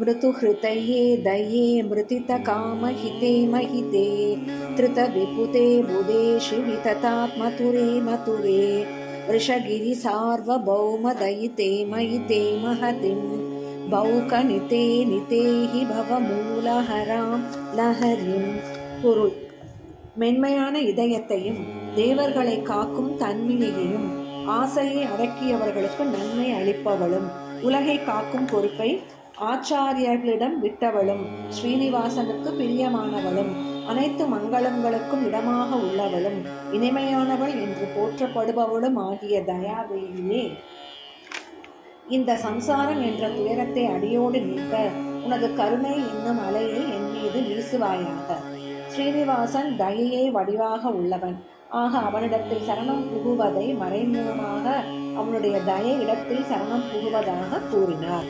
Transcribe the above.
मृतुहृतये दये मृतितकामहिते महिते धृतविपुते बुधे शिवि तथात्मतुरे मथुरे वृषगिरिसार्वभौमदयिते मयिते महतिं பௌகநிதே நிதேஹி பவமூலஹராம் லஹரிம் பொருள் மென்மையான இதயத்தையும் தேவர்களை காக்கும் தன்மினியையும் ஆசையை அடக்கியவர்களுக்கு நன்மை அளிப்பவளும் உலகை காக்கும் பொறுப்பை ஆச்சாரியர்களிடம் விட்டவளும் ஸ்ரீனிவாசனுக்கு பிரியமானவளும் அனைத்து மங்களங்களுக்கும் இடமாக உள்ளவளும் இனிமையானவள் என்று போற்றப்படுபவளும் ஆகிய தயாதேவியே. இந்த சம்சாரம் என்ற துயரத்தை அடியோடு நீக்க உனது கருணை என்னும் அலையை என் மீது வீசுவாயாக. ஸ்ரீனிவாசன் தயையே வடிவாக உள்ளவன். ஆக அவனிடத்தில் சரணம் புகுவதை மறைமுகமாக அவனுடைய தய இடத்தில் சரணம் புகுவதாக கூறினார்.